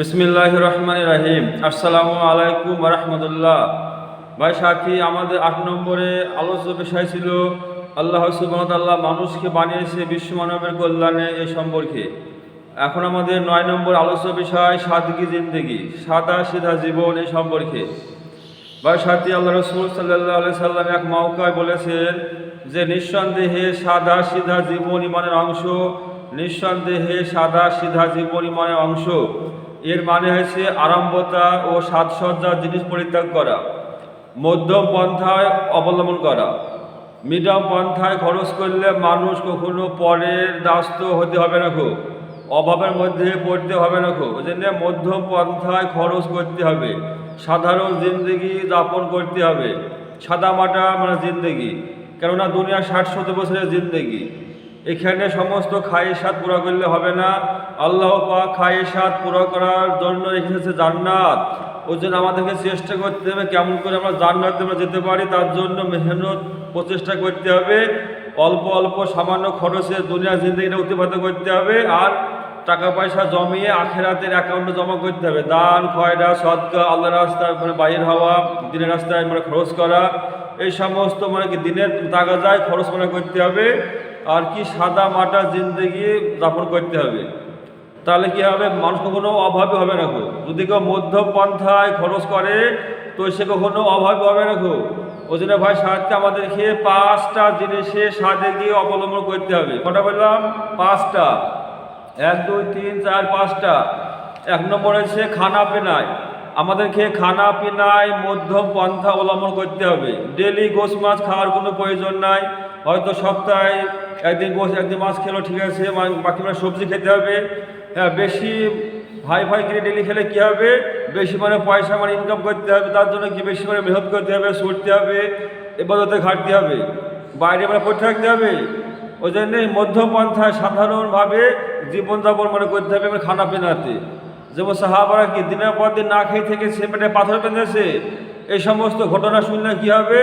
বিসমিল্লাহ রহমান রাহিম আসসালামু আলাইকুম রহমতুল্লাহ। ভাই সাথী, আমাদের আট নম্বরে আলোচ্য বিষয় ছিল, আল্লাহ সুবাহতাল্লাহ মানুষকে বানিয়েছে বিশ্ব মানবের কল্যাণে এ সম্পর্কে। এখন আমাদের নয় নম্বর আলোচ্য বিষয়, সাদগি জিন্দেগি, সাদা সিধা জীবন এই সম্পর্কে। ভাই সাথী, আল্লাহ রসুল সাল্লাহ সাল্লাম এক মৌকায় বলেছেন যে, নিঃসন্দেহে সাদা সিধা জীবন ইমানের অংশ, নিঃসন্দেহে সাদা সিধা জীবন ইমানের অংশ। এর মানে হয়েছে আরম্ভতা ও সাজসজ্জার জিনিস পরিত্যাগ করা, মধ্যম পন্থায় অবলম্বন করা। মিডিয়াম পন্থায় খরচ করলে মানুষ কখনো পরের দাস্ত হতে হবে না খুব অভাবের মধ্যে পড়তে হবে না খুব ওই মধ্যম পন্থায় খরচ করতে হবে, সাধারণ জিন্দগি যাপন করতে হবে। সাদামাটা মানে জিন্দগি, কেননা দুনিয়া ষাট সত্তর বছরের জিন্দগি। এখানে সমস্ত খায়েসাত পুরো করলে হবে না আল্লাহ পাক খায়েসাত পুরো করার জন্য রেখেছে জান্নাত। ওই জন্য আমাদেরকে চেষ্টা করতে হবে, কেমন করে আমরা জান্নাতে আমরা যেতে পারি, তার জন্য মেহনত প্রচেষ্টা করতে হবে। অল্প অল্প সামান্য খরচে দুনিয়া জিন্দগিটা অতিবাহিত করতে হবে আর টাকা পয়সা জমিয়ে আখেরাতের অ্যাকাউন্টে জমা করতে হবে। দান, খয়রা, সদকা আল্লাহ রাস্তায় মানে বাইর হওয়া, দিনের রাস্তায় মানে খরচ করা, এই সমস্ত মানে কি দিনের টাকা যায়, খরচ মানে করতে হবে। আর কি সাদা মাটা জিন্দগি যাপন করতে হবে। তাহলে কি হবে? মানুষ কখনো অভাবী হবে না গো। যদি কেউ মধ্যম পন্থায় খরচ করে, তো সে কখনো অভাবী হবে না গো। ওই জন্য ভাই সাহায্যে আমাদেরকে পাঁচটা জিনিসে সাদে গিয়ে অবলম্বন করতে হবে। কটা বললাম? পাঁচটা। এক, দুই, তিন, চার, পাঁচটা। এক নম্বর হচ্ছে খানা পিনায় আমাদেরকে খানা পিনায় মধ্যম পন্থা অবলম্বন করতে হবে। ডেলি গোস মাছ খাওয়ার কোনো প্রয়োজন নাই। হয়তো সপ্তাহে একদিন গোস একদিন মাছ খেলো ঠিক আছে বাকি সবজি খেতে হবে। হ্যাঁ বেশি ভাই ভাই কিনে ডেলি খেলে কী হবে? বেশি মানে পয়সা মানে ইনকাম করতে হবে, তার জন্য কি বেশি মানে মেহনত করতে হবে, ছুটতে হবে এবারতে ঘাটতে হবে। বাইরে মানে পড়ে থাকতে হবে। ওই জন্যই মধ্যপন্থায় সাধারণভাবে জীবনযাপন মানে করতে হবে মানে খানা পিনাতে। যেমন সাহাবারা কি দিনের পর দিন না খেয়ে থেকে সে পেটে পাথর বেঁধেছে এই সমস্ত ঘটনা শুনলে কি হবে?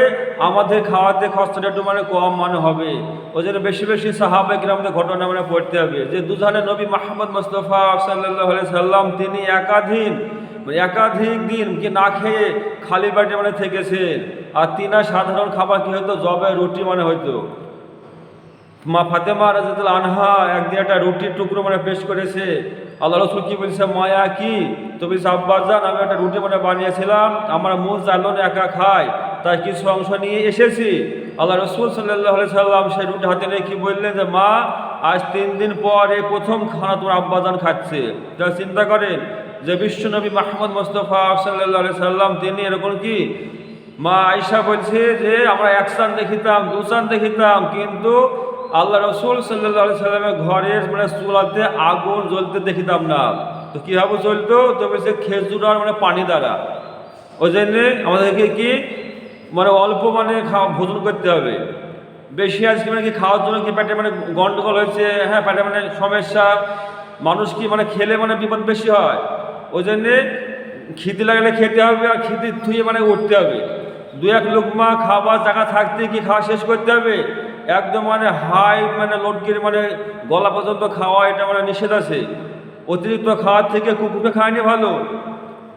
আমাদের খাওয়াতে খরচটা একটু মানে কম মানে হবে। ওই জন্য বেশি বেশি সাহাবে আমাদের ঘটনা মানে পড়তে হবে। যে দুধানে নবী মাহমদ মুস্তফা সাল্লাহ সাল্লাম, তিনি একাধীন মানে একাধিক দিন কি না খেয়ে খালি বাড়ি মানে থেকেছেন। আর তিনা সাধারণ খাবার কি হতো? জবে রুটি মানে হইতো। মা ফাতেমা রাজাতুল আনহা একদিন একটা রুটির টুকরো মানে পেশ করেছে। আল্লাহ রসুল কি বলছে, মায়া কি? তো বলছে আব্বাজান আমি একটা রুটি মানে বানিয়েছিলাম, আমার মুখ জানলো একা খায় তাই কিছু অংশ নিয়ে এসেছি। আল্লাহ রসুল সাল্লাহ সাল্লাম সেই রুটি হাতে নিয়ে কি বললেন যে, মা, আজ তিন দিন পর এই প্রথম খানা তোমার আব্বাজান খাচ্ছে। যা চিন্তা করেন যে, বিশ্বনবী মাহমদ মোস্তফা সাল্লাহ সাল্লাম, তিনি এরকম কি? মা আয়সা বলছে যে, আমরা এক চান দেখিতাম দু চান দেখিতাম, কিন্তু আল্লাহ রসুল সাল্লাহ সাল্লামের ঘরের মানে চুলাতে আগুন জ্বলতে দেখিতাম না। তো কীভাবে জ্বলতো? তো বলছে খেজুর আর মানে পানি দ্বারা। ওই জন্যে আমাদেরকে কি? মানে অল্প মানে খাওয়া ভোজন করতে হবে। বেশি আজকে মানে কি খাওয়ার জন্য কি পেটে মানে গন্ডগোল হয়েছে? হ্যাঁ পেটে মানে সমস্যা। মানুষ কি মানে খেলে মানে বিপদ বেশি হয়? ওই জন্যে খিদে লাগলে খেতে হবে আর খিদে থুয়ে মানে উঠতে হবে। দু এক লোকমা খাবার জায়গা থাকতে কি খাওয়া শেষ করতে হবে। একদম মানে হাই মানে লটকির মানে গলা পর্যন্ত খাওয়া এটা মানে নিষেধ আছে। অতিরিক্ত খাওয়ার থেকে কুকুরকে খাওয়ানি ভালো।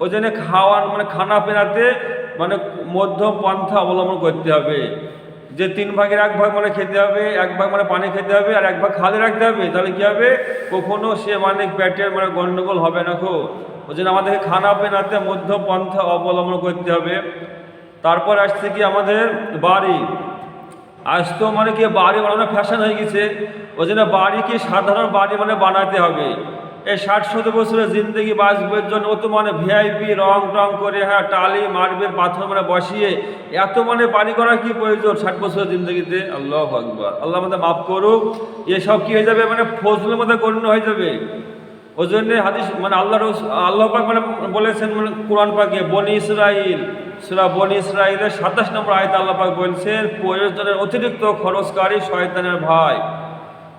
ওই জন্য খাওয়ার মানে খানা পেনাতে মানে মধ্যম পন্থা অবলম্বন করতে হবে। যে তিন ভাগের এক ভাগ মানে খেতে হবে, এক ভাগ মানে পানি খেতে হবে আর এক ভাগ খালি রাখতে হবে, তাহলে কী হবে? কখনো সে মানে পেটের মানে গণ্ডগোল হবে না খো। ওই জন্য আমাদেরকে খানা পেনাতে মধ্য পন্থা অবলম্বন করতে হবে। তারপর আসছে কি আমাদের বাড়ি। আজ তো মানে কি বাড়ি বানানো ফ্যাশন হয়ে গেছে, ওই জন্য বাড়ি কি সাধারণ বাড়ি মানে বানাতে হবে। এই ষাট সত্তর বছরের জিন্দগি বাঁচবের জন্য ও তো মানে ভিআইপি রং টং করে হ্যাঁ টালি, মার্বেল, পাথর মানে বসিয়ে এত মানে বাড়ি করা কি প্রয়োজন ষাট বছরের জিন্দগিতে? আল্লাহ আকবর। আল্লাহ আমাদের মাফ করুক, এসব কি হয়ে যাবে? মানে ফজলের মধ্যে গণ্য হয়ে যাবে। ওই জন্যে হাদিস মানে আল্লাহ আল্লাহ পাক মানে বলেছেন মানে কোরআন পাকে বনি ইসরাইল, সুরা বনি ইসরাইলের সাতাশ নম্বর আয়তে আল্লাহ পাক বলছেন, প্রয়োজনের অতিরিক্ত খরচকারী শয়তানের ভাই।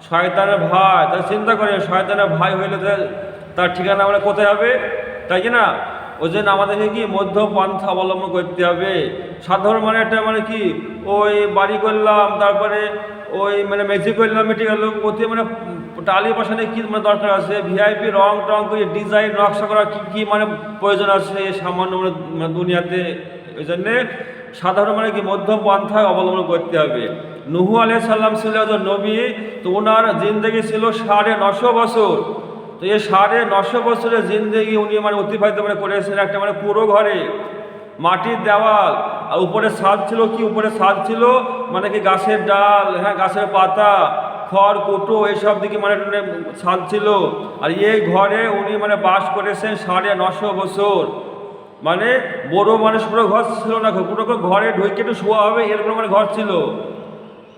শয়তানের ভাই তার চিন্তা করে শয়তানের ভাই হইলে তার- ঠিকানা মানে কোথায় হবে? তাই কি না? ওই জন্য আমাদেরকে কি মধ্য পন্থা অবলম্বন করতে হবে। সাধারণ মানে একটা মানে কি, ওই বাড়ি করলাম, তারপরে ওই মানে মেঝে করলাম, মিটে গেল, প্রতি মানে টালি বসানো কি মানে দরকার আছে? ভিআইপি রং টং করে ডিজাইন নকশা করা, কি কি মানে প্রয়োজন আছে সামান্য মানে মানে দুনিয়াতে? ওই জন্যে সাধারণ মানে কি মধ্যম পন্থায় অবলম্বন করতে হবে। নুহু আলাইহিস সাল্লাম ছিল একজন নবী, তো ওনার জিন্দগি ছিল সাড়ে নশো বছর। তো এই সাড়ে নশো বছরের জিন্দগি উনি মানে অতিবাহিত মানে করেছেন একটা মানে পুরো ঘরে। মাটির দেওয়াল, আর উপরে ছাদ ছিল কি? উপরে ছাদ ছিল মানে কি গাছের ডাল হ্যাঁ গাছের পাতা। খড়, কুটো এইসব দিকে মানে মানে ছাদ ছিল। আর এই ঘরে উনি মানে বাস করেছেন সাড়ে নশো বছর। মানে বড় মানুষ, পুরো ঘর ছিল না, পুরো ঘরে ঢুকে একটু শোয়া হবে, এরকম মানে ঘর ছিল।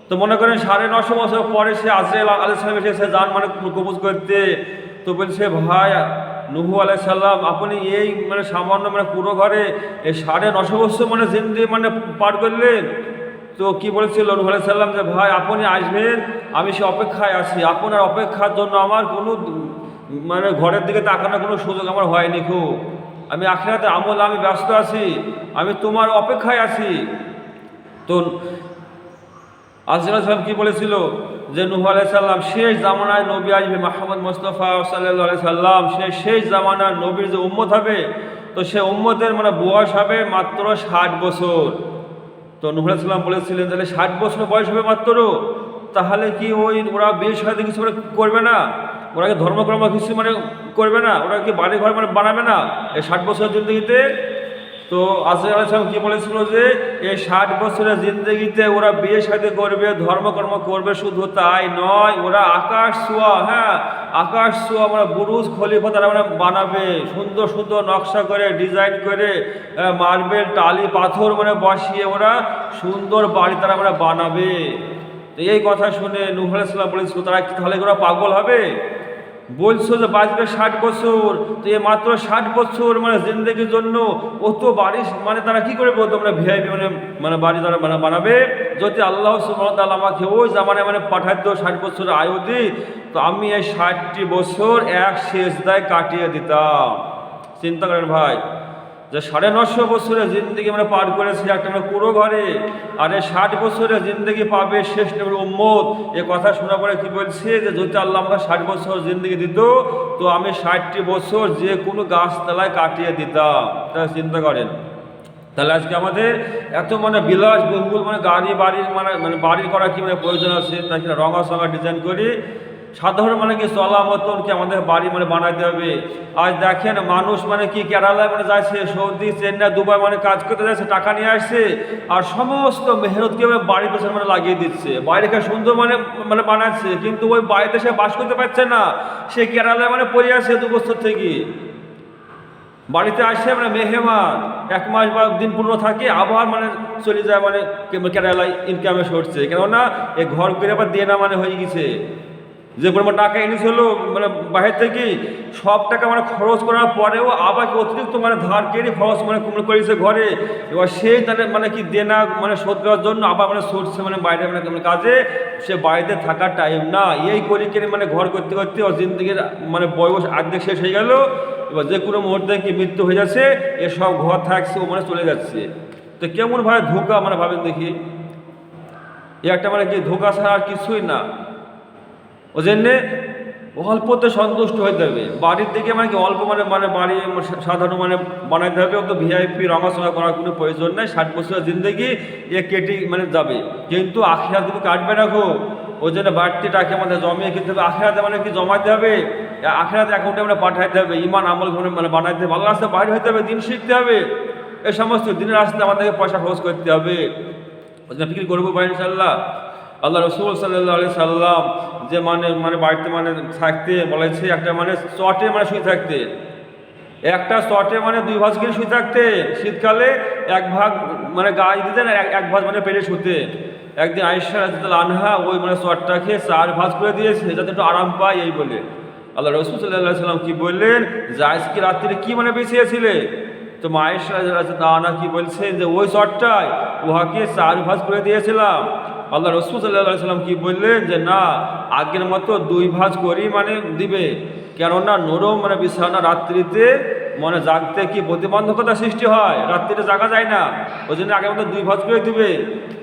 তো মনে করেন সাড়ে নশো বছর পরে সে আজরাইল আলাইসালাম এসেছে যান মানে কবুজ করতে। তো বলছে, ভাই, নুহু আলাইসাল্লাম আপনি এই মানে সামান্য মানে পুরো ঘরে এই সাড়ে নশো বছর মানে জিন্দি মানে পার করলেন। তো কি বলেছিল নুহু আলাইসাল্লাম যে, ভাই, আপনি আসবেন, আমি সে অপেক্ষায় আছি। আপনার অপেক্ষার জন্য আমার কোনো মানে ঘরের দিকে তাকানোর কোনো সুযোগ আমার হয়নি খুব। আমি আখেরাতে আমল, আমি ব্যস্ত আছি, আমি তোমার অপেক্ষায় আছি। তো আজরাল সাল্লাম কি বলেছিল? যে নুহ সাল্লাম শেষ জামানায় নবী আসবে মাহমদ মোস্তফা সাল্লাহ সাল্লাম। সে শেষ জামানার নবীর যে উম্মত হবে, তো সে উম্মতের মানে বয়স হবে মাত্র ষাট বছর। তো নুহুল ইসলাম বলেছিলেন, তাহলে ষাট বছর বয়স হবে মাত্র, তাহলে কি ওই ওরা বিয়ে সাথে কিছু মানে করবে না? ওরা কি ধর্মকর্ম কিছু মানে করবে না? ওরা কি বাড়ি ঘর মানে বানাবে না? এই ষাট বছর জিন্দগিতে তো আসিফ আলাইসলাম কি বলেছিল যে, এই ষাট বছরের জিন্দগিতে ওরা বিয়ে সাথে করবে, ধর্মকর্ম করবে, শুধু তাই নয়, ওরা আকাশ ছোঁয়া হ্যাঁ আকাশ ছোঁয়া মানে বুরুজ খলিফা তারা মানে বানাবে, সুন্দর সুন্দর নকশা করে, ডিজাইন করে মার্বেল, টালি, পাথর মানে বসিয়ে ওরা সুন্দর বাড়ি তারা মানে বানাবে। তো এই কথা শুনে নুহ ইসলাম বলেছিল, তারা তাহলে ওরা পাগল হবে? বলছো যে বাঁচবে ষাট বছর, তো এ মাত্র ষাট বছর মানে জিন্দগির জন্য অত বাড়ি মানে তারা কি করে বলতো মানে ভিআইপি মানে মানে বাড়ি তারা মানে বানাবে? যদি আল্লাহ সুমতাল আমাকে ওই জামানে মানে পাঠাতো ষাট বছর আয়ু দিই, তো আমি এই ষাটটি বছর এক শেষ দায় কাটিয়ে দিতাম। চিন্তা করেন ভাই যে সাড়ে নশো বছরের জিন্দগি আমরা পার করেছি, একটা মানে পুরো ঘরে। আর এই ষাট বছরের জিন্দগি পাবে শেষ নেবের উম্মত। এ কথা শোনা পরে কি বলছে? যে যদি আল্লাহ আমাকে ষাট বছর জিন্দগি দিত, তো আমি ষাটটি বছর যে কোনো গাছতলায় কাটিয়ে দিতাম। তা চিন্তা করেন। তাহলে আজকে আমাদের এত মানে বিলাস বহুল মানে গাড়ি বাড়ির মানে মানে বাড়ি করা কি মানে প্রয়োজন আছে? তাকে রঙা সঙ্গা ডিজাইন করি। সাধারণ মানে কি চলা মতন কি আমাদের বাড়ি মানে বানাইতে হবে? আজ দেখেন মানুষ মানে কি, কেরালায় মানে যাচ্ছে, সৌদি, চেন্নাই, দুবাই মানে কাজ করতে যাচ্ছে, টাকা নিয়ে আসছে, আর সমস্ত মেহনতকে মানে বাড়ির পেছনে মানে লাগিয়ে দিচ্ছে? বাইরেকে সুন্দর মানে মানে বানাচ্ছে, কিন্তু ওই বাড়িতে সে বাস করতে পারছে না। সে কেরালায় মানে পড়ে আছে দু বছর থেকে। বাড়িতে আসে মানে মেহমান, এক মাস বা দিন পনেরো থাকে, আবার মানে চলে যায় মানে কেরালায় ইনকামে সরছে। কেননা এই ঘর করে আবার দিয়ে না মানে হয়ে গেছে। যে পরিমাণ টাকা এনেছিল মানে বাহির থেকে সব টাকা মানে খরচ করার পরেও আবার অতিরিক্ত মানে ধার কেড়ে খরচ মানে কুমড়ো করেছে ঘরে? এবার সেই তাদের মানে কি দেনা মানে শোধ করার জন্য আবার মানে সরছে মানে বাইরে মানে মানে কাজে? সে বাড়িতে থাকার টাইম না। এই করি কেড়ে মানে ঘর করতে করতে ওর জিন্দগির মানে বয়স অর্ধেক শেষ হয়ে গেল। এবার যে কোনো মুহূর্তে কি মৃত্যু হয়ে যাচ্ছে এসব ঘর থাকছে, ও মানে চলে যাচ্ছে। তো কেমন ভাবে ধোকা মানে ভাবেন দেখি? এ একটা মানে কি ধোকা ছাড়া আর কিছুই না। ওই জন্যে অল্পতে সন্তুষ্ট হইতে হবে। বাড়ির দিকে মানে কি, অল্প মানে মানে বাড়ি সাধারণ মানে বানাইতে হবে, অত ভিআইপি রঙাশোনা করার কোনো প্রয়োজন নেই, ষাট বছরের জিন্দগি এ কেটে মানে যাবে। কিন্তু আখিরা তুমি কাটবে না রাখো ওই জন্য বাড়তি টাকা আমাদের জমিয়ে কিনতে হবে। আখেরাতে মানে কি জমাতে হবে? আখেরাতে অ্যাকাউন্টে মানে পাঠাইতে হবে ইমান আমল মানে বানাইতে হবে। আল্লাহ রাস্তা বাইরে হইতে হবে, দিন শিখতে হবে। এ সমস্ত দিনের রাস্তায় আমাদেরকে পয়সা খরচ করতে হবে। ওই জন্য ফিকির করব ভাই ইনশাল্লাহ। আল্লাহ রসুল সাল্লাহ সাল্লাম যে মানে মানে বাড়িতে মানে থাকতে বলেছে, একটা মানে চটে মানে শুয়ে থাকতে। একটা চটে মানে দুই ভাজ করে শুয়ে থাকতে। শীতকালে এক ভাগ মানে গায়ে দিতেন আর এক ভাজ মানে পেরে শুতে। একদিন আয়েশা রাজিদুল আনহা ওই মানে চটটা খেয়ে চার ভাজ করে দিয়েছে, যাতে একটু আরাম পায় এই বলে। আল্লাহ রসুল সাল্লাহ সাল্লাম কি বললেন? যে আজকে রাত্রিরে কী মানে বেঁচিয়েছিলে তো মায়ের আনা কি বলছেন? যে ওই চটটায় উহাকে চার ভাজ করে দিয়েছিলাম। আল্লাহ রসুল কি বললেন যে, না, আগের মতো দুই ভাজ করি মানে দিবে। কেননা নরম মানে বিছানা রাত্রিতে মানে জাগতে কি প্রতিবন্ধকতা সৃষ্টি হয়? রাত্রিতে জাগা যায় না। ওই জন্য আগের মতো দুই ভাজ করে দিবে।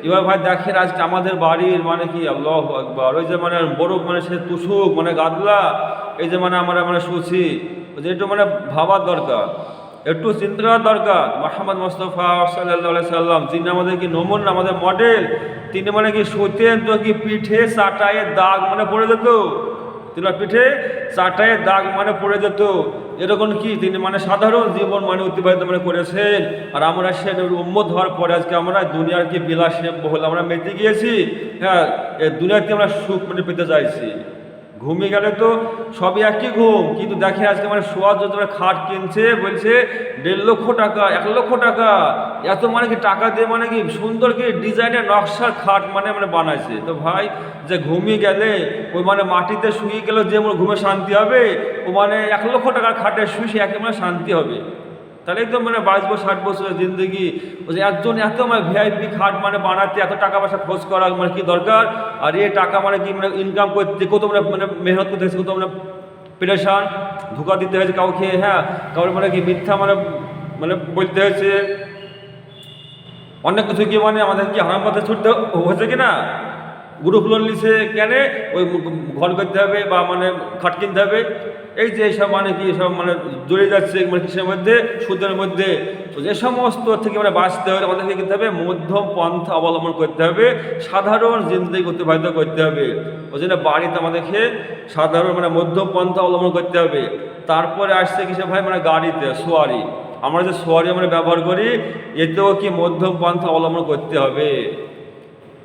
এবার ভাই দেখেন আজকে আমাদের বাড়ির মানে কি, আল্লাহ একবার ওই যে মানে বড় মানে সে তুসুক মানে গাদলা। এই যে মানে আমরা মানে শুছি ওই যে একটু মানে ভাবার দরকার। একটু চিন্তা করার দরকার। মোহাম্মদ মোস্তফা সাল্লাহ সাল্লাম, যিনি আমাদের কি নমুন, আমাদের মডেল তিনি মানে কি শুতেন তো কি পিঠে চাটায়ে দাগ মানে পড়ে যেত? তিনার পিঠে চাটায়ে দাগ মানে পড়ে যেত। এরকম কি? তিনি মানে সাধারণ জীবন মানে অতিবাহিত মানে করেছেন। আর আমরা সে উম্মত হওয়ার পরে আজকে আমরা দুনিয়ার কি বিলাসে বহুল আমরা মেতে গিয়েছি। হ্যাঁ দুনিয়াতে আমরা সুখ মানে পেতে চাইছি। ঘুমিয়ে গেলে তো সবই একই ঘুম। কিন্তু দেখে আজকে মানে শোয়ার মানে খাট কিনছে, বলছে দেড় লক্ষ টাকা, এক লক্ষ টাকা। এত মানে কি টাকা দিয়ে মানে কি সুন্দর কি ডিজাইনের নকশার খাট মানে মানে বানাইছে। তো ভাই, যে ঘুমিয়ে গেলে ওই মানে মাটিতে শুয়ে গেলে যে আমার ঘুমে শান্তি হবে, ও মানে এক লক্ষ টাকার খাটে শুয়ে সে একেবারে শান্তি হবে। তাহলে একদম মানে বাইশ বছর, ষাট বছরের জিন্দগি। ওই যে একজন এত মানে ভিআইপি খাট মানে বানাতে, এত টাকা পয়সা খোঁজ করা মানে কি দরকার? আর এ টাকা মানে কি মানে ইনকাম করতে, কত মানে মানে মেহনত করতে হয়েছে, কত মানে প্রেশান ধোকা দিতে হয়েছে কাউকে হ্যাঁ? কাউকে মানে কি মিথ্যা মানে মানে বলতে হয়েছে? অনেক কিছু কি মানে আমাদের কি হারাম পথে ছুটতে হয়েছে কি না গ্রুপ লোন নিছে কেন? ওই ঘর করতে হবে বা মানে খাট কিনতে হবে। এই যে এইসব মানে কি সব মানে জড়িয়ে যাচ্ছে মানে কৃষির মধ্যে? সুদের মধ্যে। তো যে সমস্ত থেকে মানে বাঁচতে হলে আমাদেরকে কিনতে হবে, মধ্যম পন্থা অবলম্বন করতে হবে, সাধারণ জিন্দগি অতিবাহিত করতে হবে। ওই জন্য বাড়িতে আমাদেরকে সাধারণ মানে মধ্যম পন্থা অবলম্বন করতে হবে। তারপরে আসছে কিসে ভাই? মানে গাড়িতে, সোয়ারি। আমরা যে সোয়ারি আমরা ব্যবহার করি, এতেও কি মধ্যম পন্থা অবলম্বন করতে হবে?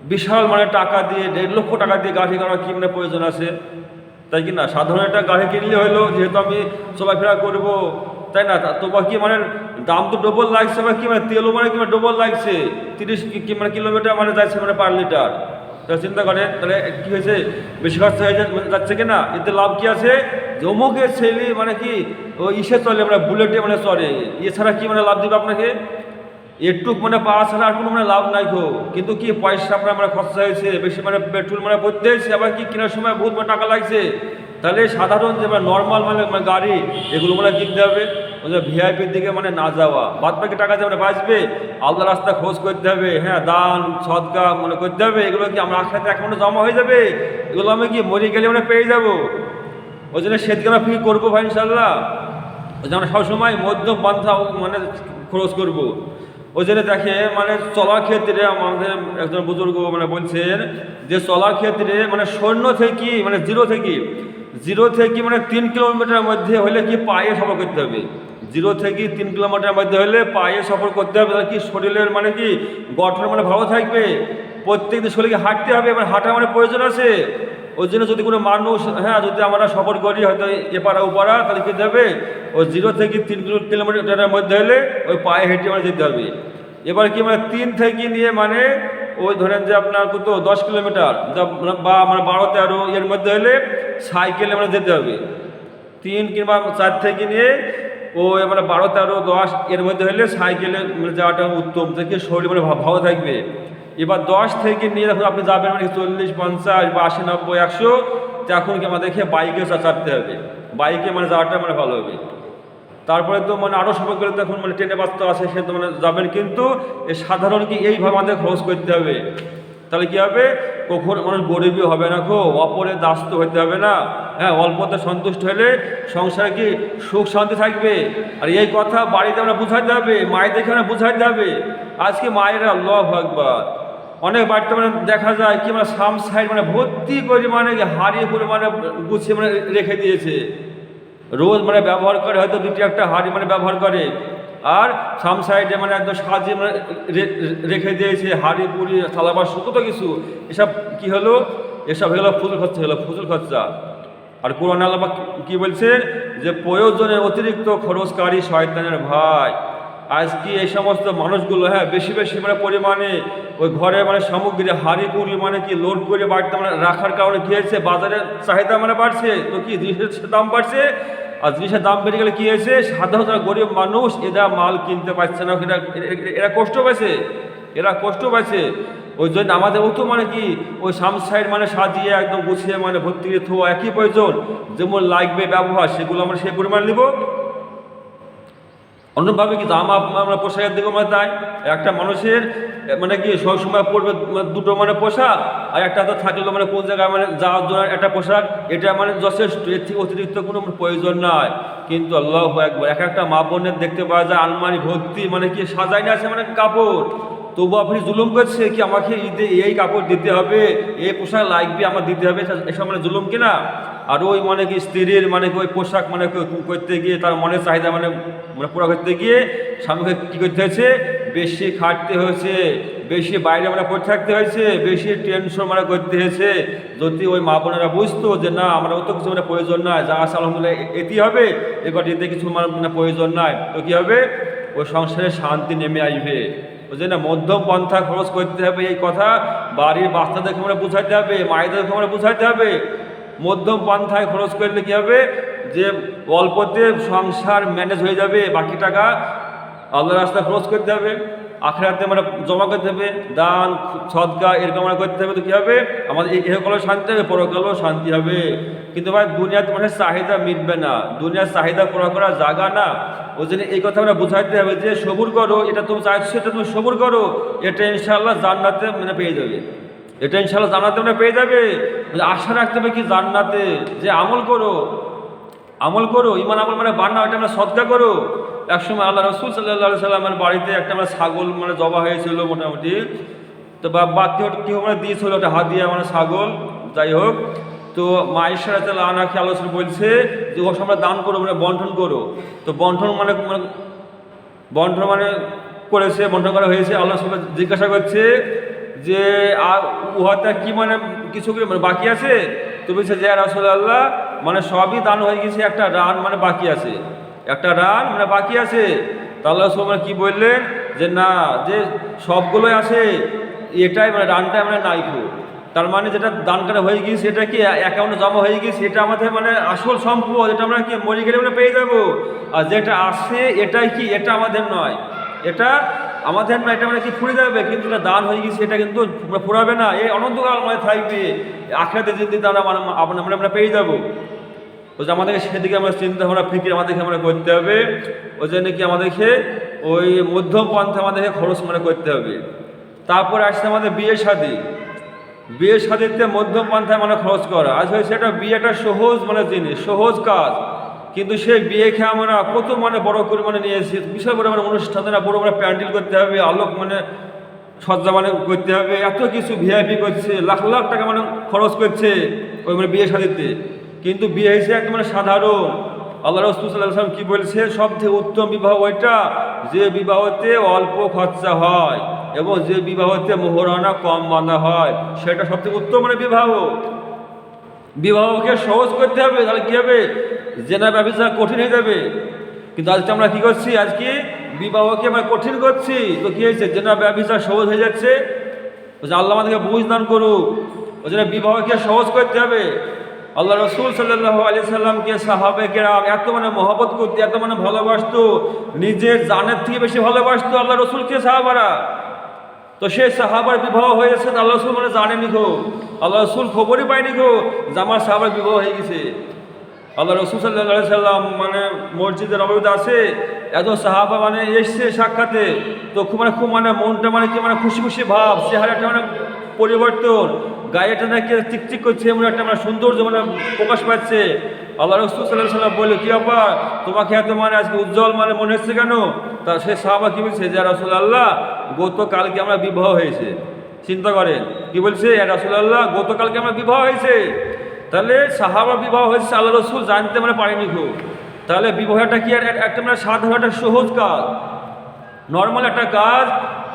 বিশাল মানে টাকা দিয়ে, দেড় লক্ষ টাকা দিয়ে গাড়ি করার কি মানে প্রয়োজন আছে। তাই কি না? সাধারণ একটা গাড়ি কিনলে হলো, যেহেতু আমি চলাফেরা করব, তাই না? তা- তোমার কি মানে দাম তো ডবল লাগছে বা কি মানে তেলও মানে কি মানে ডবল লাগছে? তিরিশ কি- মানে কিলোমিটার মানে যাচ্ছে মানে পার লিটার তা চিন্তা করেন, তাহলে কি হয়েছে? বেশি খরচা হয়ে যা- যাচ্ছে কি না এতে লাভ কি আছে? অমুকের ছেলে মানে কি, ও ইসে চলে মানে বুলেটে মানে চলে এছাড়া কি মানে লাভ দিবে আপনাকে? একটু মানে পাওয়া ছাড়া আর কোনো মানে লাভ নাই গো। কিন্তু কি পয়সা আপনার মানে খরচা হয়েছে, বেশি মানে পেট্রোল মানে ভরতে হয়েছে, আবার কি কেনার সময় বহুত মানে টাকা লাগছে? তাহলে সাধারণ যে মানে নর্মাল মানে মানে গাড়ি, এগুলো মানে কিনতে হবে। ওই যে ভিআইপির দিকে মানে না যাওয়া। বাদ বাকি টাকা যে মানে বাঁচবে আলাদা রাস্তা খোঁজ করতে হবে। হ্যাঁ দান সদকা মানে করতে হবে। এগুলো কি আমরা আখড়াতে মানে জমা হয়ে যাবে? এগুলো আমি কি মরে গেলে মানে পেয়ে যাব? ওই জন্য সেদিকে আমরা ফি করব ভাই ইনশাল্লাহ ওই জন্য সবসময় মধ্যম পন্থা মানে খরচ করব। ওই জন্য দেখে মানে চলার ক্ষেত্রে আমাদের একজন বুজুর্গ মানে বলছেন যে চলার ক্ষেত্রে মানে সৈন্য থেকে মানে জিরো থেকে জিরো থেকে মানে তিন কিলোমিটারের মধ্যে হলে কি পায়ে সফর করতে হবে? জিরো থেকে তিন কিলোমিটারের মধ্যে হলে পায়ে সফর করতে হবে, তাহলে কি শরীরের মানে কি গঠন মানে ভালো থাকবে? প্রত্যেক দিন শরীরকে হাঁটতে হবে? এবার হাঁটা মানে প্রয়োজন আছে? ওই জন্য যদি কোনো মানুষ হ্যাঁ যদি আমরা সফর করি হয়তো এপারা ওপারা তাহলে কী হবে? ওই জিরো থেকে তিন কিলো- কিলোমিটারের মধ্যে হলে ওই পায়ে হেঁটে আমরা যেতে হবে। এবার কি মানে তিন থেকে নিয়ে মানে ওই ধরেন যে আপনার কত? দশ কিলোমিটার। বা মানে বারো, তেরো এর মধ্যে হলে সাইকেলে আমরা যেতে হবে। তিন কিংবা চার থেকে নিয়ে ও মানে বারো, তেরো, দশ এর মধ্যে হলে সাইকেলে মানে যাওয়াটা উত্তম। থেকে শরীর মানে ভালো থাকবে। এবার দশ থেকে নিয়ে যখন আপনি যাবেন মানে চল্লিশ, পঞ্চাশ বা আশি, নব্বই, একশো, তখন কি আমাদেরকে বাইকে চাপতে হবে। বাইকে মানে যাওয়াটা মানে ভালো হবে। তারপরে তো মানে আরও সফর করে তখন মানে ট্রেনে বাঁচতে আসে সে তো মানে যাবেন কিন্তু এই সাধারণ কি এইভাবে আমাদের খরচ করতে হবে। তাহলে কী হবে? কখন মানুষ গরিবই হবে না খো অপরে দাস্ত হইতে হবে না। হ্যাঁ অল্পতে সন্তুষ্ট হলে সংসারে কি সুখ শান্তি থাকবে? আর এই কথা বাড়িতে আমরা বুঝাইতে হবে, মায়েদেরকে আমরা বুঝাইতে হবে। আজকে মায়েরা আল্লাহ একবার অনেক বাড়িতে মানে দেখা যায় কি মানে সাম সাইড মানে ভর্তি হারিয়ে করে মানে গুছিয়ে মানে রেখে দিয়েছে। রোজ মানে ব্যবহার করে, হয়তো দুটি একটা হাড়ি মানে ব্যবহার করে। আর সাম সাইডে মানে একদম সাজিয়ে মানে রেখে দিয়েছে, হাড়ি পুরি থালাবাস কত কিছু। এসব কি হলো? এসব হলো ফুজুল খরচা, হলো ফুজুল খরচা। আর কোরআন আল্লাহ কি বলছে যে প্রয়োজনের অতিরিক্ত খরচকারী শয়তানের ভাই। আজকে এই সমস্ত মানুষগুলো হ্যাঁ বেশি বেশি মানে পরিমাণে ওই ঘরে মানে সামগ্রী, হাড়ি পুরি মানে কি লোড করে বাড়িতে মানে রাখার কারণে কি হয়েছে? বাজারে চাহিদা মানে বাড়ছে, তো কি জিনিসের দাম বাড়ছে? আর জিনিসের দাম বেড়ে গেলে কি হয়েছে? সাধারণ যারা গরিব মানুষ, এরা মাল কিনতে পারছে না, এরা, এরা- কষ্ট পাইছে, এরা কষ্ট পাইছে। ওই জন্য আমাদের তো মানে কি, ওই সাম সাইড মানে সাজিয়ে একদম গুছিয়ে মানে ভর্তি থোয়া একই প্রয়োজন। যেমন লাগবে ব্যবহার, সেগুলো আমরা সেই পরিমাণ নিব। অন্যভাবে কিন্তু আপ- আমরা পোশাকের দিকে তাই, একটা মানুষের মানে কি সব সময় পড়বে মানে দুটো মানে পোশাক, আর একটা তো থাকলে মানে কোন জায়গায় মানে যাওয়ার জন্য একটা পোশাক, এটা মানে যথেষ্ট, এর থেকে অতিরিক্ত কোনো প্রয়োজন নয় কিন্তু আল্লাহ একবার এক একটা মা বোনের দেখতে পাওয়া যায় আলমারি ভর্তি মানে কি সাজাই না আছে মানে কাপড়। তবু আপনি জুলুম করছে কি আমাকে ঈদে এই কাপড় দিতে হবে, এই পোশাক লাগবে আমার দিতে হবে, এসব মানে জুলুম কিনা? আর ওই মানে কি স্ত্রীর মানে ওই পোশাক মানে করতে গিয়ে তার মনের চাহিদা মানে মানে পুরো করতে গিয়ে স্বামীকে কী করতে হয়েছে? বেশি খাটতে হয়েছে, বেশি বাইরে মানে পড়ে থাকতে হয়েছে, বেশি টেনশন মানে করতে হয়েছে। যদি ওই মা বোনেরা বুঝতো যে না আমরা অত কিছু মানে প্রয়োজন নাই, যা আছে আলহামদুলিল্লাহ এটি হবে। এবার এতে কিছু মানে মানে প্রয়োজন নাই, তো কী হবে? ওই সংসারে শান্তি নেমে আসবে। ওই জন্য মধ্যম পন্থা খরচ করতে হবে এই কথা। বাড়ির বাচ্চাদেরকে আমরা বুঝাইতে হবে মায়েদেরকে আমরা বুঝাইতে হবে। মধ্যম পন্থায় খরচ করলে কী হবে? যে অল্পতে সংসার ম্যানেজ হয়ে যাবে, বাকি টাকা আল্লাহ রাস্তায় খরচ করতে হবে। আখেরাতে মানে জমা করতে হবে, দান সদকা এরকম আমরা করতে হবে, তো কী হবে? আমাদের ইহকালেও শান্তি হবে, পরকালেও শান্তি হবে। কিন্তু ভাই, দুনিয়াতে মানুষের চাহিদা মিটবে না। দুনিয়ার চাহিদা পুরো করা জায়গা না। ওই জন্য এই কথা আমরা বুঝাইতে হবে যে, সবুর করো, এটা তুমি চাইছো, সেটা তুমি সবুর করো। এটা ইনশাআল্লাহ জান্নাতে মানে পেয়ে যাবে। এটা ইনশাআল্লাহ জান্নাতে মানে পেয়ে যাবে। আশা রাখতে হবে কি জান্নাতে? যে আমল করো। আমল করো ইমান আমল মানে বান্না ওটা আমরা সদ্গা করো। একসময় আল্লাহ রসুল সাল্লাহ সাল্লামের বাড়িতে একটা মানে ছাগল মানে জবা হয়েছিল মোটামুটি। তো বা বা কেউ কেউ মানে দিয়েছিল একটা হাদিয়া মানে ছাগল, যাই হোক। তো মায়েশ্বর আনাকে আলোচনা বলছে যে ও আমরা দান করো মানে বন্টন করো। তো বন্টন মানে মানে বন্টন মানে করেছে, বন্টন করা হয়েছে। আল্লাহ সবাই জিজ্ঞাসা করছে যে, আর উহাতে কি মানে কিছু কি মানে বাকি আছে? তো বলছে যে রাসুল আল্লাহ মানে সবই দান হয়ে গেছে, একটা রান মানে বাকি আছে। একটা রান মানে বাকি আছে। তাহলে মানে কি বললেন? যে না, যে সবগুলোই আছে, এটাই মানে রানটাই মানে নাইকো তার মানে যেটা দান করা হয়ে গিয়েছে এটা কি অ্যাকাউন্টে জমা হয়ে গিয়েছে এটা আমাদের মানে আসল সম্পদ এটা আমরা কি মরে গেলে মানে পেয়ে যাব? আর যেটা আসে, এটাই কি, এটা আমাদের নয়। এটা আমাদের নয়, এটা মানে কি ফুরে যাবে? কিন্তু এটা দান হয়ে গেছে এটা কিন্তু ফুরাবে না। এই অনন্তকাল মানে থাকবে। আখড়াতে দান আমরা আমরা আমরা পেয়ে যাব। ওই যে আমাদেরকে সেদিকে আমরা চিন্তা ভাবনা ফিকির আমাদেরকে আমরা করতে হবে। ওই জন্য কি আমাদেরকে ওই মধ্যম পন্থা আমাদেরকে খরচ মানে করতে হবে। তারপরে আসছে আমাদের বিয়ে শাদী। বিয়ে শাদিতে মধ্যম পন্থায় মানে খরচ করা। আজ আসলে সেটা বিয়েটা সহজ মানে জিনিস, সহজ কাজ। কিন্তু সেই বিয়ে খেয়ে আমরা কত মানে বড় করে মানে নিয়েছি বিশাল বড় মানে অনুষ্ঠানে বড় মানে প্যান্ডেল করতে হবে, আলোক মানে সজ্জা মানে করতে হবে। এত কিছু ভিআইপি করছে, লাখ লাখ টাকা মানে খরচ করছে ওই মানে বিয়ে শাদিতে। কিন্তু বিয়ে হয়েছে একদম সাধারণ। আল্লাহ রসুল সাল্লাহ সাল্লাম কী বলছে? সবথেকে উত্তম বিবাহ ওইটা যে বিবাহতে অল্প খরচা হয় এবং যে বিবাহতে মোহরানা কম বাঁধা হয়, সেটা সবথেকে উত্তম মানে বিবাহ। বিবাহকে সহজ করতে হবে, তাহলে কী হবে? জেনা ব্যবসা কঠিন হয়ে যাবে। কিন্তু আজকে আমরা কী করছি? আজকে বিবাহকে আমরা কঠিন করছি। তো কী হয়েছে? জেনা ব্যবসা সহজ হয়ে যাচ্ছে। আল্লাহ আমাদেরকে বুঝ দান করুক। ওই জন্য বিবাহকে সহজ করতে হবে। আল্লাহ রসুল সাল্লাহ আলি সাল্লামকে সাহাবে কেরাম এত মানে মহব্বত করতে, এত মানে ভালোবাসতো, নিজের জানের থেকে বেশি ভালোবাসতো আল্লাহ রসুলকে সাহাবারা। তো সেই সাহাবার বিবাহ হয়েছে আল্লাহ রসুল মানে জানেনি গো। আল্লাহ রসুল খবরই পায়নি গো যে আমার সাহাবার বিবাহ হয়ে গেছে। আল্লাহ রসুল সাল্লাম মানে মসজিদের নবীতে আছে, এত সাহাবা মানে এসছে সাক্ষাতে, তো খুব মানে খুব মানে মনটা মানে কি মানে খুশি খুশি ভাব, চেহারাটা মানে পরিবর্তন, গায়েটা নাকি চিকচিক করছে, এমন একটা মানে সৌন্দর্য মানে প্রকাশ পাচ্ছে। আল্লাহ রসুল সাল্লাহ সাল্লাম বলল, কি ব্যাপার? তোমাকে এত মানে আজকে উজ্জ্বল মানে মনে হচ্ছে কেন? তা সে সাহাবা কি বলছে? যে রাসুল আল্লাহ গতকালকে আমরা বিবাহ হয়েছে। চিন্তা করেন, কি বলছে? রাসুল আল্লাহ গতকালকে আমার বিবাহ হয়েছে। তাহলে সাহাবা বিবাহ হয়েছে আল্লাহ রসুল, জানতে মানে পারেনি খুব তাহলে বিবাহটা কি আর একটা মানে সাধারণ একটা সহজ কাজ? নর্মাল একটা কাজ,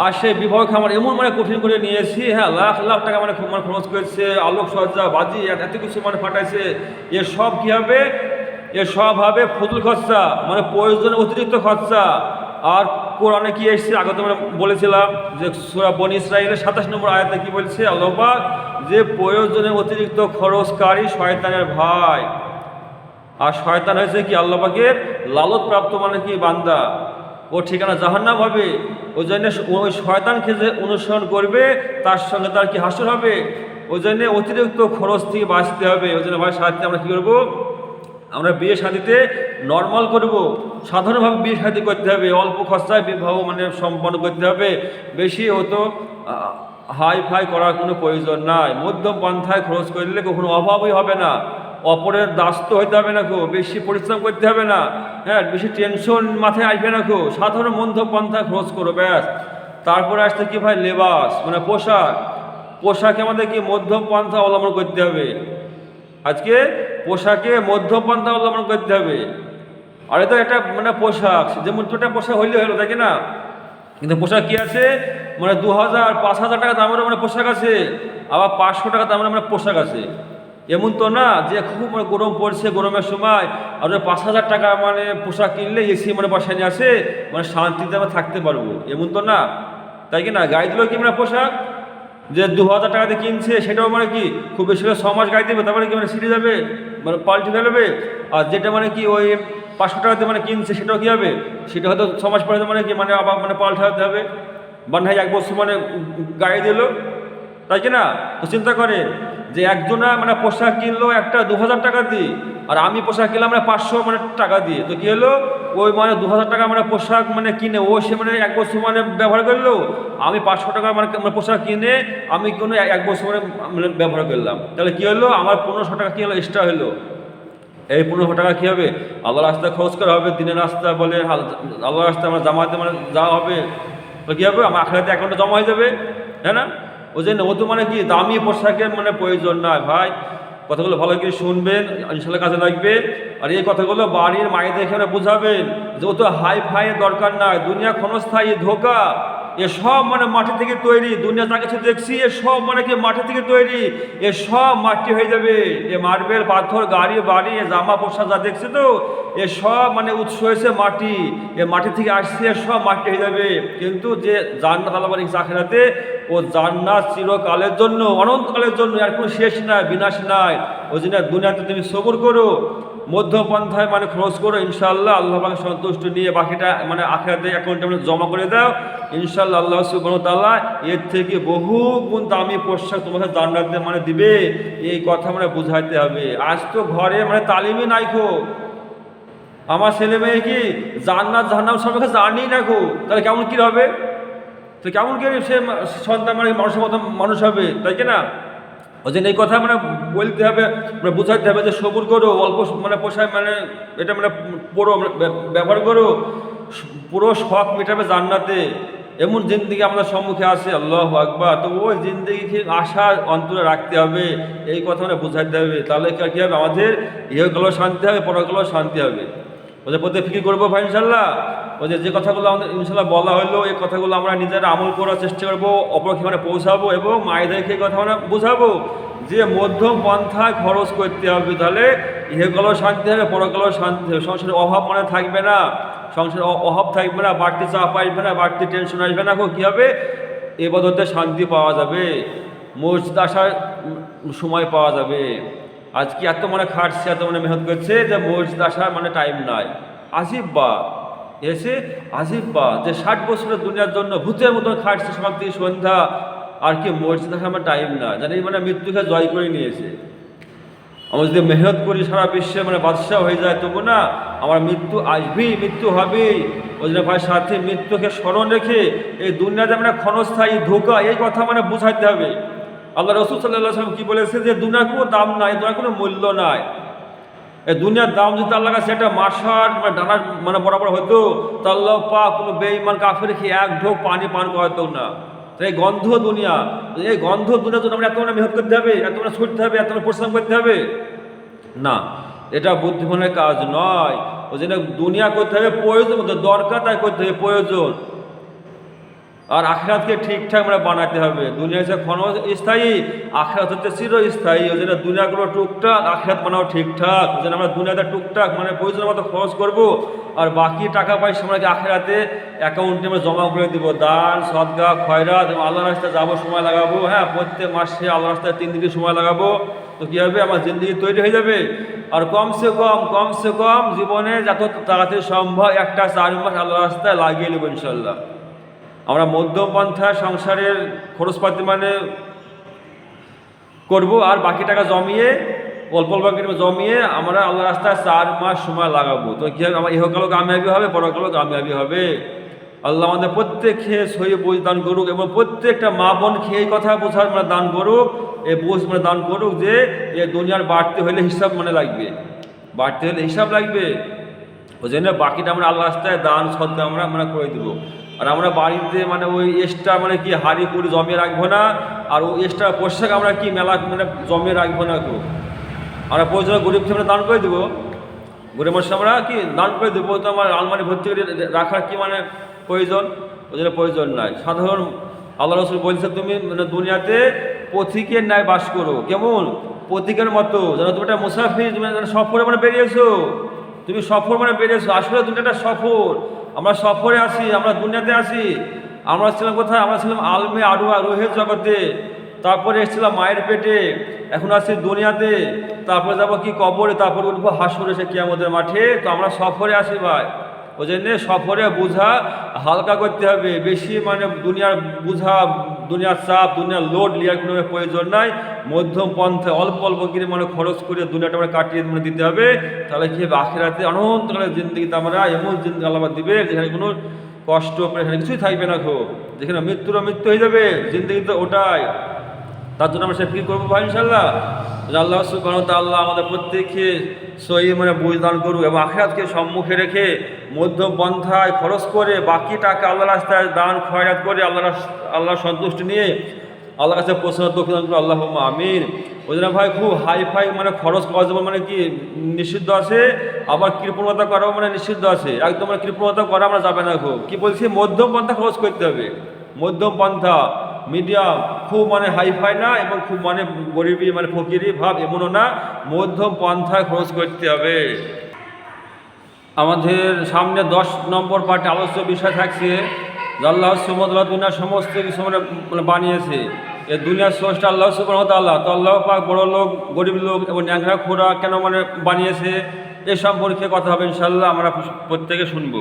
আর সেই বিবাহকে আমার এমন মানে কঠিন করে নিয়েছি হ্যাঁ লাখ লাখ টাকা মানে মানে খরচ করেছে আলোক সজ্জা বাজি, এত কিছু মানে ফাটাইছে। এ সব কী হবে? এ সব হবে ফজল খরচা মানে প্রয়োজনে অতিরিক্ত খরচা। আর কোরআনে কি এসছে আগে তো আমরা বলেছিলাম যে সুরা বনি ইসরায়েলের সাতাশ নম্বর আয়াতে কি বলছে? আল্লাহবাক যে প্রয়োজনে অতিরিক্ত খরচকারী শয়তানের ভাই। আর শয়তান হয়েছে কি? আল্লাপাকের লালত প্রাপ্ত মানে কি? বান্দা। ও ঠিকানা জাহান্নাম হবে। ওই জন্য ওই শয়তানকে যে অনুসরণ করবে, তার সঙ্গে তার কি হাসর হবে? ওই জন্য অতিরিক্ত খরচ থেকে বাঁচতে হবে। ওই জন্য ভাই সাথে আমরা কী করব? আমরা বিয়ে শাদিতে নর্মাল করব। সাধারণভাবে বিয়ে শাদী করতে হবে, অল্প খরচায় বিবাহ মানে সম্পন্ন করতে হবে। বেশি হতো হাই ফাই করার কোনো প্রয়োজন নাই। মধ্যম পন্থায় খরচ করলে কখনো অভাবই হবে না। অপরের দাস্ত হইতে হবে না গো, বেশি পরিশ্রম করতে হবে না। হ্যাঁ বেশি টেনশন মাথায় আসবে না গো। সাধারণ মধ্য পন্থায় খরচ করো, ব্যাস। তারপরে আসতে কি ভাই? লেবাস মানে পোশাক। পোশাকে আমাদের কি মধ্যম পন্থা অবলম্বন করতে হবে। আজকে পোশাকে মধ্যম পন্থা অবলম্বন করতে হবে। আর তো একটা মানে পোশাক যেমন একটা পোশাক হইলে হলো, তাই না? কিন্তু পোশাক কি আছে? মানে দু হাজার পাঁচ হাজার টাকা দামের মানে পোশাক আছে, আবার পাঁচশো টাকা দামের মানে পোশাক আছে। এমন তো না যে খুব মানে গরম পড়ছে গরমের সময়, আর ওই পাঁচ হাজার টাকা মানে পোশাক কিনলে এসি মানে বসায় নিয়ে আসে মানে শান্তিতে আমরা থাকতে পারব। এমন তো না। তাই কি না? গায়ে দিলেও কি মানে পোশাক? যে দু হাজার টাকাতে কিনছে, সেটাও মানে কি খুব বেশি করে ছ মাস গাড়ি দেবে, তারপরে কি মানে সিটি যাবে মানে পাল্টে ফেলবে? আর যেটা মানে কি ওই পাঁচশো টাকাতে মানে কিনছে, সেটাও কি হবে সেটা হয়তো ছ মাস পরে মানে কি মানে আবার মানে পাল্টাতে হবে। বান্ধাই এক বছর মানে গাড়ি দিল। তাই কি না? তো চিন্তা করে যে একজনা মানে পোশাক কিনলো একটা দু হাজার টাকা দিয়ে, আর আমি পোশাক কিনলাম মানে পাঁচশো মানে টাকা দিয়ে। তো কি হলো? ওই মানে দু হাজার টাকা মানে পোশাক মানে কিনে, ও সে মানে এক বছর মানে ব্যবহার করল, আমি পাঁচশো টাকা মানে মানে পোশাক কিনে, আমি কোনো এক- বছর মানে মানে ব্যবহার করলাম। তাহলে কি হলো? আমার পনেরোশো টাকা কি হলো? এক্সট্রা হলো। এই পনেরোশো টাকা কী হবে? আল্লাহ রাস্তায় খরচ করা হবে, দিনের রাস্তা বলে আল্লাহ রাস্তায় আমার জামাতে মানে যাওয়া হবে। তো কী হবে? আমার আখড়াতে অ্যাকাউন্টে জমা হয়ে যাবে, তাই না? ওই জন্য ও তো মানে কি, দামি পোশাকের মানে প্রয়োজন নয় ভাই। কথাগুলো ভালো করে শুনবেন, ইনশাল্লাহ কাজে লাগবে। আর এই কথাগুলো বাড়ির মায়েদের এখানে বুঝাবেন যে ও তো হাই ফাইয়ের দরকার নাই, দুনিয়া ক্ষণস্থায়ী ধোকা। এ সব মানে মাটি থেকে তৈরি, দুনিয়া যা কিছু দেখছি, এ সব মানে কি মাটি থেকে তৈরি? এ সব মাটি হয়ে যাবে। এ মার্বেল, পাথর, গাড়ি, বাড়ি, এ জামা পোশাক যা দেখছে তো, এ সব মানে উৎস হয়েছে মাটি। এ মাটি থেকে আসছে সব মাটি হয়ে যাবে। কিন্তু যে জান্নাত আল্লাহ চাকরাতে ও জান্নাত চিরকালের জন্য, অনন্তকালের জন্য আর কোনো শেষ নাই, বিনাশ নাই। ওই জন্য দুনিয়াতে তুমি সবর করো। মধ্যপন্থায় মানে খরচ করো ইনশাল্লাহ আল্লাহ পাকে সন্তুষ্ট নিয়ে বাকিটা মানে আখেরাতে অ্যাকাউন্টে মানে জমা করে দাও। ইনশাল্লাহ আল্লাহ সুবনতাল্লাহ এর থেকে বহু গুণ দামি পোশাক তোমাকে জান্নাতে মানে দিবে। এই কথা মানে বুঝাইতে হবে। আজ তো ঘরে মানে তালিমই নাই খো আমার ছেলে মেয়ে কি জান্নাত, জাহান্নাম সম্পর্কে জানি না গো। তাহলে কেমন কী হবে? তো কেমন করে সে সন্তান মানে মানুষের মতো মানুষ হবে, তাই কি না? ওই জন্য এই কথা মানে বলতে হবে মানে বোঝাতে হবে যে সবুর করো অল্প মানে পোষায় মানে এটা মানে পুরো মানে ব্যবহার করো পুরো শখ মেটাবে জান্নাতে। এমন জিন্দিগি আমাদের সম্মুখে আছে, আল্লাহ আকবার। তো ওই জিন্দিগিকে আশা অন্তরে রাখতে হবে? এই কথা মানে বোঝাতে হবে। তাহলে কি হবে? আমাদের ইহগুলো শান্তি হবে, পরগুলো শান্তি হবে। ওদের প্রতি ফিকির করব ভাই, ইনশাল্লাহ। ওই যে কথাগুলো আমাদের, ইনশাল্লাহ বলা হলো এই কথাগুলো আমরা নিজেরা আমল করার চেষ্টা করব অপরকে মানে পৌঁছাবো এবং মায়েদেরকে কথা মানে বোঝাবো। যে মধ্যম পন্থায় খরচ করতে হবে তাহলে ইহেগুলো শান্তি হবে পরগুলো শান্তি হবে। সংসারের অভাব মানে থাকবে না। সংসারে অভাব থাকবে না, বাড়তি চাপ আসবে না, বাড়তি টেনশন আসবে না কী হবে? এবাদতে শান্তি পাওয়া যাবে। মসজিদ আসার সময় পাওয়া যাবে। আজকে এত মানে খাটছে, এত মানে মেহনত করছে যে মসজিদ আসার মানে টাইম নাই। আজিব বা এসে আজিব বা যে ষাট বছরের দুনিয়ার জন্য ভূতের মতো খাটছে থেকে সন্ধ্যা, আর কি মসজিদ আসার আমার টাইম না জানি মানে মৃত্যুকে জয় করে নিয়েছে। আমরা যদি মেহনত করি সারা বিশ্বে মানে বাদশাহ হয়ে যায়, তবু না, আমার মৃত্যু আসবেই, মৃত্যু হবেই। ওই জন্য ভাই সাথে, মৃত্যুকে স্মরণ রেখে এই দুনিয়াতে মানে ক্ষণস্থায়ী ধোকা, এই কথা মানে বুঝাইতে হবে। আল্লাহ রসুল সাল্লাহ সাল্লাম কী বলেছে যে দুনিয়ার কোনো দাম নাই, দুনিয়ার কোনো মূল্য নাই। এই দুনিয়ার দাম যদি আল্লাহ কাছে একটা মাসার মানে ডানার মানে বরাবর হতো তা আল্লাহ পা কোনো বেইমান কাফের খেয়ে এক ঢোক পানি পান করাতো না। এই গন্ধ দুনিয়া, এই গন্ধ দুনিয়া জন্য আমরা এত মানে মেহনত করতে হবে, এত মানে ছুটতে হবে, এত মানে পরিশ্রম করতে হবে। না, এটা বুদ্ধিমানের কাজ নয়। ওই জন্য দুনিয়া করতে হবে প্রয়োজন দরকার তাই করতে হবে প্রয়োজন। আর আখরাতকে ঠিকঠাক আমরা বানাতে হবে। দুনিয়া হচ্ছে ক্ষণ স্থায়ী, আখরাত হচ্ছে চিরস্থায়ী। ওই জন্য দুনিয়াগুলো টুকটাক, আখরাত বানাও ঠিকঠাক। ওই জন্য আমরা দুনিয়াতে টুকটাক মানে প্রয়োজনের মতো খরচ করব। আর বাকি টাকা পয়সা আমরা আখেরাতে অ্যাকাউন্টে আমরা জমা করে দিব? দান সদগা খয়রাত এবং আল্লাহ রাস্তায় যাব, সময় লাগাবো। হ্যাঁ প্রত্যেক মাসে আল্লাহ রাস্তায় তিন দিকে সময় লাগাবো। তো কী হবে? আমার জিন্দগি তৈরি হয়ে যাবে। আর কমসে কম কমসে কম জীবনে যত তাড়াতাড়ি সম্ভব একটা চার মাস আল্লাহ রাস্তায় লাগিয়ে নেব ইনশাল্লাহ আমরা মধ্যপন্থা সংসারের খরচপাতি মানে করব, আর বাকি টাকা জমিয়ে, অল্প অল্প জমিয়ে আমরা আল্লাহ রাস্তায় চার মাস সময় লাগাবো। তো কী হবে? আমার ইহকালও কামিয়াবি হবে, পরকালও কামিয়াবি হবে। আল্লাহ আমাদের প্রত্যেক খেয়ে সহি বোঝ দান করুক এবং প্রত্যেকটা মা বোন খেয়ে কথা বোঝার মানে দান করুক এ বোঝ মানে দান করুক যে, এ দুনিয়ার বাড়তে হলে হিসাব মানে লাগবে। বাড়তে হলে হিসাব লাগবে। ওই জন্য বাকিটা আমরা আল্লাহ রাস্তায় দান সদ্গা আমরা মানে করে দেবো। আর আমরা বাড়িতে মানে ওই এক্সট্রা মানে কি হাড়ি পুরি জমিয়ে রাখব না? আর ওই এক্সট্রা পোশাক আমরা কি মেলা মানে জমিয়ে রাখব না কেউ আমরা প্রয়োজন গরিব আমরা দান করে দেবো। গরিব মানুষ আমরা কি দান করে দেবো? তো আমার আলমারি ভর্তি করে রাখার কি মানে প্রয়োজন? ওই জন্য প্রয়োজন নাই। সাধারণ আল্লাহ রসুল বলছে, তুমি মানে দুনিয়াতে পথিকের ন্যায় বাস করো। কেমন? পথিকের মতো। যেন তুমি একটা মুসাফির তুমি যেন সফরে মানে বেরিয়েছো। তুমি সফর মানে বেরিয়েছো। আসলে তুমি একটা সফর। আমরা সফরে আসি আমরা দুনিয়াতে আসি আমরা ছিলাম কোথায়? আমরা ছিলাম আলমে আড়ুয়া রোহের জগতে। তারপরে এসেছিলাম মায়ের পেটে। এখন আসছি দুনিয়াতে। তারপরে যাব কি কবরে? তারপরে উঠবো হাসুরে, সে কিয়ামতের মাঠে। তো আমরা সফরে আসি ভাই। ওই জন্যে সফরে বোঝা হালকা করতে হবে। বেশি মানে দুনিয়ার বোঝা, দুনিয়ার চাপ, দুনিয়ার লোড নেওয়ার কোনো প্রয়োজন নাই। মধ্যম পন্থে অল্প অল্প করে মানে খরচ করে দুনিয়াটা আমরা কাটিয়ে মানে দিতে হবে। তাহলে কি হবে? আখেরাতে অনন্তকালের জিন্দগিতে আমরা এমন জিন্দগি আল্লাহ দিবে যেখানে কোনো কষ্ট পেরেশানি কিছুই থাকবে না খুব যেখানে মৃত্যুরও মৃত্যু হয়ে যাবে, জিন্দগি তো ওটাই। তার জন্য আমরা সে ফিল করব ভাই ইনশাল্লাহ আল্লাহ সুবাহ আল্লাহ আমাদের প্রত্যেককে সহি মানে বুঝ দান করুক এবং আখেরাতকে সম্মুখে রেখে মধ্যম পন্থায় খরচ করে বাকি টাকা আল্লাহ রাস্তায় দান, খয়রাত করে আল্লাহ আল্লাহর সন্তুষ্টি নিয়ে আল্লাহর কাছে প্রশ্ন দক্ষিণ আল্লাহ আমিন। ওই জন্য ভাই খুব হাই ফাই মানে খরচ করা যাবে মানে কি নিষিদ্ধ আছে, আবার কৃপণতা করাও মানে নিষিদ্ধ আছে। একদম মানে কৃপণতা করা আমরা যাবে না খুব। কি বলছি? মধ্যম পন্থা খরচ করতে হবে। মধ্যম পন্থা মিডিয়াম খুব মানে হাইফাই না এবং খুব মানে গরিবী মানে ফকিরি ভাব এমনও না। মধ্যম পন্থায় খরচ করতে হবে। আমাদের সামনে দশ নম্বর পার্টে আলোচ্য বিষয় থাকছে আল্লাহ সুমদুল্লাহ দুনিয়ার সমস্ত কিছু মানে মানে বানিয়েছে। এ দুনিয়ার স্রষ্টা আল্লাহ সুবাহ আল্লাহ তো আল্লাহ পাক বড় লোক, গরিব লোক এবং ন্যাংরা খোরা কেন মানে বানিয়েছে, এ সম্পর্কে কথা হবে ইনশাল্লাহ আমরা প্রত্যেকে শুনব।